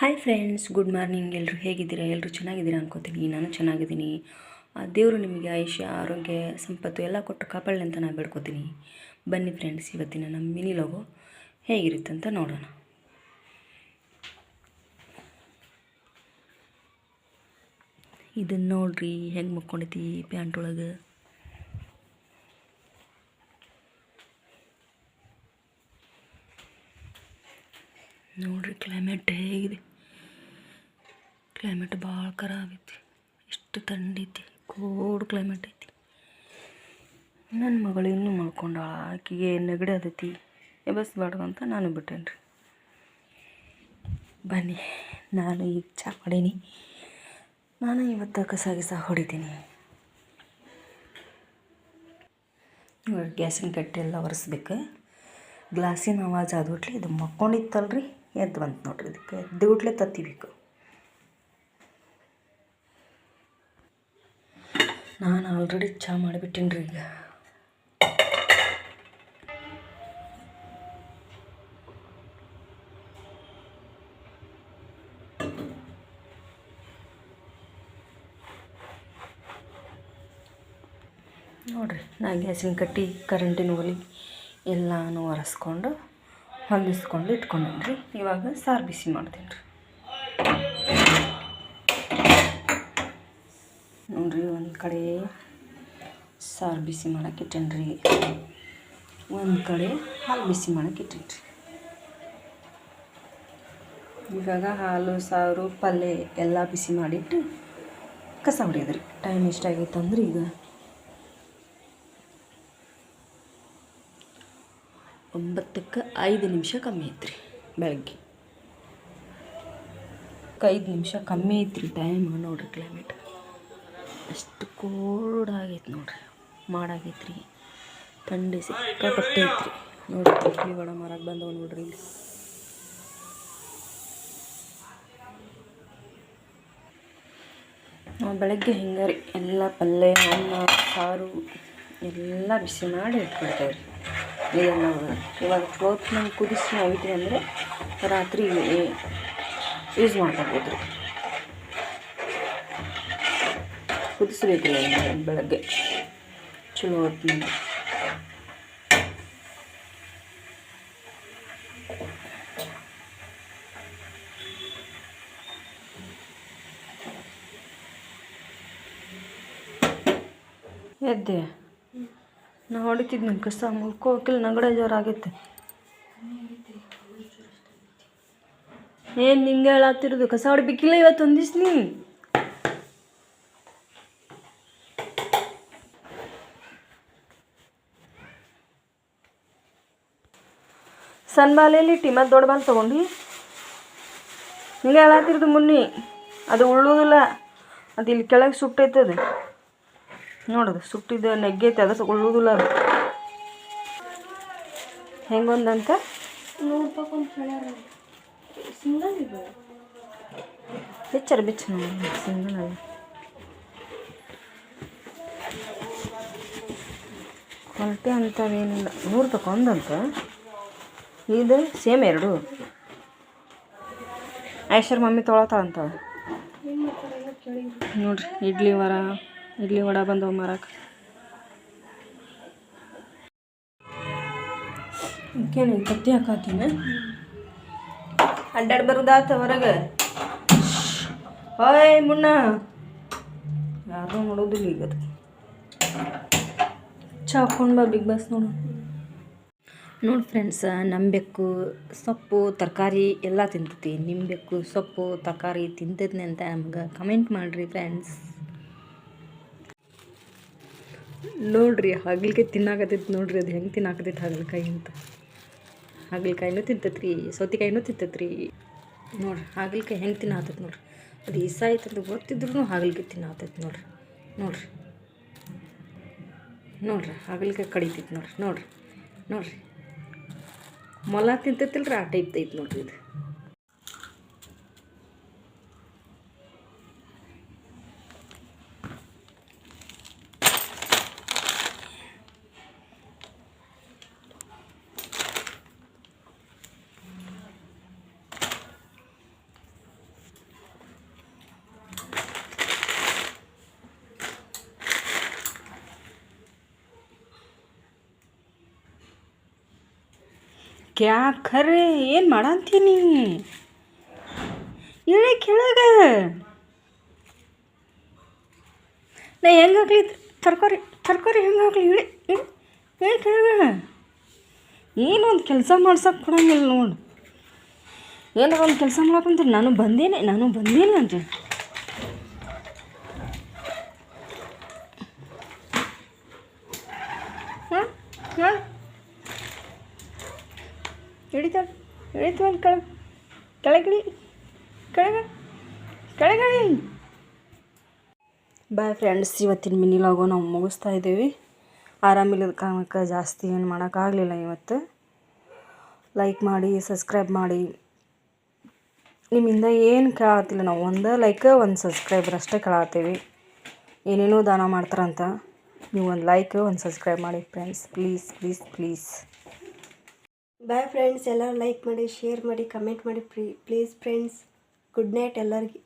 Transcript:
Hi friends good morning ಎಲ್ಲರೂ ಹೇಗಿದ್ದೀರಾ? ಎಲ್ಲರೂ ಚೆನ್ನಾಗಿದ್ದೀರಾ ಅನ್ಕೋತೀನಿ. ನಾನು ಚೆನ್ನಾಗಿದ್ದೀನಿ. ದೇವರು ನಿಮಗೆ ಆಯುಷ್ಯ, ಆರೋಗ್ಯ, ಸಂಪತ್ತು ಎಲ್ಲ ಕೊಟ್ಟು ಕಾಪಾಡಲಿ ಅಂತ ನಾನು ಬೇಡ್ಕೋತೀನಿ. ಬನ್ನಿ ಫ್ರೆಂಡ್ಸ್ ಇವತ್ತಿನ ನಮ್ಮ ಮಿನಿ ಲೋಗೋ ಹೇಗಿರುತ್ತೆ ಅಂತ ನೋಡೋಣ. ಇದನ್ನು ನೋಡ್ರಿ, ಹೆಂಗೆ ಮಕ್ಕೊಂಡೈತಿ ಪ್ಯಾಂಟ್ ಒಳಗೆ? ನೋಡ್ರಿ ಕ್ಲೈಮೇಟ್ ಹೇಗಿದೆ. ಕ್ಲೈಮೇಟ್ ಭಾಳ ಖರಾಬ್ ಐತಿ. ಎಷ್ಟು ಥಂಡೈತಿ ಕೋಲ್ಡ್ ಕ್ಲೈಮೇಟ್ ಐತಿ. ನನ್ನ ಮಗಳು ಇನ್ನೂ ಮಲ್ಕೊಂಡಾಳ. ಆಕೆಗೆ ನೆಗಡಿ ಆದೈತಿ ಎಬಸ್ಬಾರ್ದು ಅಂತ ನಾನು ಬಿಟ್ಟೇನಿ ರೀ ಬನ್ನಿ, ನಾನು ಈಗ ಚಾ ಮಾಡೀನಿ. ನಾನು ಇವತ್ತು ಕಸ ಗಿಸ ಹೊಡಿತೀನಿ. ಇವಾಗ ಗ್ಯಾಸಿನ ಕಟ್ಟೆ ಎಲ್ಲ ಒರೆಸ್ಬೇಕು. ಗ್ಲಾಸಿನ ಆವಾಜ್ ಆದ್ಬಿಟ್ಲಿ ಇದು ಮಕ್ಕೊಂಡಿತ್ತಲ್ರಿ. ಎದ್ದು ಬಂತು ನೋಡ್ರಿ ಇದಕ್ಕೆ. ದುಡ್ಲೆ ತತ್ತಿಬೇಕು. ನಾನು ಆಲ್ರೆಡಿ ಚಹಾ ಮಾಡಿಬಿಟ್ಟಿನಿ ರೀ ಈಗ. ನೋಡ್ರಿ ನಾ ಗ್ಯಾಸಿನ ಕಟ್ಟಿ ಕರೆಂಟಿನ ಒಲಿ ಎಲ್ಲನೂ ಒರೆಸ್ಕೊಂಡು ಹೊಂದಿಸ್ಕೊಂಡು ಇಟ್ಕೊಂಡೇನಿ ಇವಾಗ ಸಾರು ಬಿಸಿ ಮಾಡ್ತೀನಿ ರೀ. ನೋಡಿರಿ, ಒಂದು ಕಡೆ ಸಾರು ಬಿಸಿ ಮಾಡಕ್ಕೆ ರೀ. ಒಂದು ಕಡೆ ಹಾಲು ಬಿಸಿ ಮಾಡಕ್ಕೆ ರೀ. ಇವಾಗ ಹಾಲು, ಸಾರು ಪಲ್ಯ ಎಲ್ಲ ಬಿಸಿ ಮಾಡಿಟ್ಟು ಕಸ ಹೊಡಿಯೋದ್ರಿ ಟೈಮ್ ಎಷ್ಟಾಗೈತೆ ಅಂದ್ರೆ ಈಗ ಒಂಬತ್ತಕ್ಕೆ ಐದು ನಿಮಿಷ ಕಮ್ಮಿ ಐತ್ರಿ ಬೆಳಗ್ಗೆ. ಐದು ನಿಮಿಷ ಕಮ್ಮಿ ಐತ್ರಿ ಟೈಮ್ ನೋಡ್ರಿ ಕ್ಲೈಮೇಟ್ ಅಷ್ಟು ಕೋಲ್ಡ್ ಆಗೈತೆ ನೋಡ್ರಿ, ಮಾಡಾಗೈತ್ರಿ. ಥಂಡಿ ಸಿಕ್ಕಾಪಟ್ಟೆ ಐತ್ರಿ. ನೋಡ್ರಿ ಇಡ್ಲಿ ಮರಕ್ಕೆ ಬಂದವ ನೋಡ್ರಿ ಇಲ್ಲಿ. ಬೆಳಗ್ಗೆ ಹಿಂಗೆ ರೀ? ಎಲ್ಲ ಪಲ್ಯ, ಅನ್ನ, ಸಾರು, ಎಲ್ಲ ಬಿಸಿ ಮಾಡಿ ಇಟ್ಬಿಡ್ತೇವೆ ರೀ ಇದನ್ನು ಇವಾಗ ಕ್ಲೋತ್ನ ಕುದಿಸಿ ಐತಿ ಅಂದರೆ ರಾತ್ರಿ ಯೂಸ್ ಮಾಡ್ಕೊಬೋದು. ರೀ ಐತಿ ಬೆಳಗ್ಗೆ. ಚಲೋ ಹೊತ್ತಿನ ಎದ್ದೆ. ನಾ ಹೊಡಿತಿದ್ನಿ ಕಸ ಮುಲ್ಕೋಕಿಲ್ಲ ನಗಡೆ ಜೋರು ಆಗೈತೆ ಏನು ನಿಂಗೆ ಹೇಳತ್ತಿರೋದು ಕಸ ಹೊಡಿಬೇಕಿಲ್ಲ ಇವತ್ತು ಒಂದು ದಿವ್ಸ ನೀ ಸಣ್ಣ ಬಾಲೆಯಲ್ಲಿ ಇಟ್ಟಿ ಮತ್ತು ದೊಡ್ಡ ಬಾಲ್ ತೊಗೊಂಡು. ಹಿಂಗೆ ಹೇಳತ್ತಿರೋದು ಮುನ್ನಿ, ಅದು ಉಳ್ಳೋದಿಲ್ಲ, ಅದು ಇಲ್ಲಿ ಕೆಳಗೆ ಸುಟ್ಟೈತದೆ ನೋಡೋದು ಸುಟ್ಟಿದ್ದು ನೆಗ್ಗೈತೆ ಅದು ಉಳ್ಳೋದಿಲ್ಲ ಅದು. ಹೆಂಗೊಂದಂತ ನೂರು ಬಿಚ್ಚ ಸಿಂಗಲ್ ಇದು? ಬೆಚ್ಚರ ಬೆಚ್ಚ ಸಿಂಗಲ್ ಅಲ್ಲ ಕ್ವಾಲಿಟಿ ಅಂಥವೇನಿಲ್ಲ ನೂರು ರೂಪಾಯಿ ಒಂದಂತ ಇದು ಸೇಮ್ ಎರಡು. ಐಶ್ವರ್ ಮಮ್ಮಿ ಕೇಳಿದ್ರು. ನೋಡ್ರಿ ಇಡ್ಲಿ ವರ. ಇಡ್ಲಿ ವಡ ಬಂದವು ಮಾರಕ್ಕೆ ಏನು ಕತ್ತಿ ಹಾಕತ್ತೀನಿ ಅಡ್ಡಾಡ್ ಬರುದಾತ ಹೊರಗೆ? ಓಯ್ ಮುನ್ನ. ಯಾರು ನೋಡೋದಿಲ್ಲ ಈಗ. ಅದು ಚಾ ಹಾಕೊಂಡು ಬಾ ಬಿಗ್ ಬಾಸ್ ನೋಡು. ನೋಡಿ ಫ್ರೆಂಡ್ಸ್ ನಮ್ಮ ಬೆಕ್ಕು ಸೊಪ್ಪು ತರಕಾರಿ ಎಲ್ಲ ತಿಂತೈತಿ ನಿಮ್ಮ ಬೆಕ್ಕು ಸೊಪ್ಪು ತರಕಾರಿ ತಿಂತೈತಿ ಅಂತ ನಮ್ಗೆ ಕಮೆಂಟ್ ಮಾಡಿರಿ ಫ್ರೆಂಡ್ಸ್. ನೋಡ್ರಿ ಹಾಗಲಕಾಯಿ ತಿನ್ನಾಕತೈತಿ ನೋಡ್ರಿ, ಅದು ಹೆಂಗೆ ತಿನ್ನಾಕತೈತಿ ಹಾಗಲಕಾಯಿ ಅಂತ. ಹಾಗಲಕಾಯಿನೂ ತಿಂತೈತ್ರಿ, ಸೌತೆಕಾಯಿನೂ ತಿಂತೈತ್ರಿ. ನೋಡ್ರಿ, ಹಾಗಲಕಾಯಿ ಹೆಂಗೆ ತಿನ್ನಾತೈತಿ ನೋಡ್ರಿ. ಅದು ಇಸ ಆಯ್ತಂತ ಗೊತ್ತಿದ್ರು ಹಾಗಲಕಾಯಿ ತಿನ್ನಾತೈತಿ ನೋಡ್ರಿ. ನೋಡ್ರಿ. ನೋಡ್ರಿ, ಹಾಗಲಕಾಯಿ ಕಡಿತೈತಿ ನೋಡ್ರಿ. ನೋಡ್ರಿ ನೋಡ್ರಿ. ಮೊಲ ತಿಂತೈತಿಲ್ರಿ ಆ ಟೈಪ್ ಐತಿ ನೋಡ್ರಿ ಇದು. ಕ್ಯಾ ಖರೆ ಏನು ಮಾಡಂತೀನಿ ಇಳಿ ಕೆಳಗ. ನಾ ಹೆಂಗೆ ಹಾಕ್ಲಿ ತರಕಾರಿ ತರಕಾರಿ ಹೆಂಗೆ ಹಾಕ್ಲಿ ಇಳಿ ಇಳಿ ಕೆಳಗ. ಏನೊಂದು ಕೆಲಸ ಮಾಡ್ಸಕ್ಕೆ ಕೊಡಂಗಿಲ್ಲ ನೋಡು. ಏನಾರ ಒಂದು ಕೆಲಸ ಮಾಡಕ್ಕಂತ ನಾನು ಬಂದೇನೆ ನಾನು ಬಂದೇನೆ ಅಂತ. ಹಾಂ ಹಾಂ. ಹಿಡಿತಾಳೆ ಹಿಡಿತು ಅಂತ ಕೆಳಗೆ, ಕೆಳಗಿಳಿ, ಕೆಳಗ, ಕೆಳಗಿಳಿ. ಬಾಯ್ ಫ್ರೆಂಡ್ಸ್ ಇವತ್ತಿನ ಮಿನಿ ಲಾಗು ನಾವು ಮುಗಿಸ್ತಾ ಇದ್ದೀವಿ. ಆರಾಮಿಲ್ಲದ ಕಾರಣಕ್ಕೆ ಜಾಸ್ತಿ ಏನು ಮಾಡೋಕ್ಕಾಗಲಿಲ್ಲ ಇವತ್ತು. ಲೈಕ್ ಮಾಡಿ ಸಬ್ಸ್ಕ್ರೈಬ್ ಮಾಡಿ. ನಿಮ್ಮಿಂದ ಏನು ಕೇಳತ್ತಿಲ್ಲ ನಾವು, ಒಂದು ಲೈಕ್ ಒಂದು ಸಬ್ಸ್ಕ್ರೈಬರ್ ಅಷ್ಟೇ ಕೇಳತ್ತೀವಿ ಏನೇನೋ ದಾನ ಮಾಡ್ತಾರಂತ, ನೀವು ಒಂದು ಲೈಕ್ ಒಂದು ಸಬ್ಸ್ಕ್ರೈಬ್ ಮಾಡಿ friends please please please bye friends ಎಲ್ಲರೂ ಲೈಕ್ ಮಾಡಿ ಶೇರ್ ಮಾಡಿ ಕಮೆಂಟ್ ಮಾಡಿ ಪ್ಲೀಸ್ ಫ್ರೆಂಡ್ಸ್ ಗುಡ್ ನೈಟ್ ಎಲ್ಲರಿಗೆ.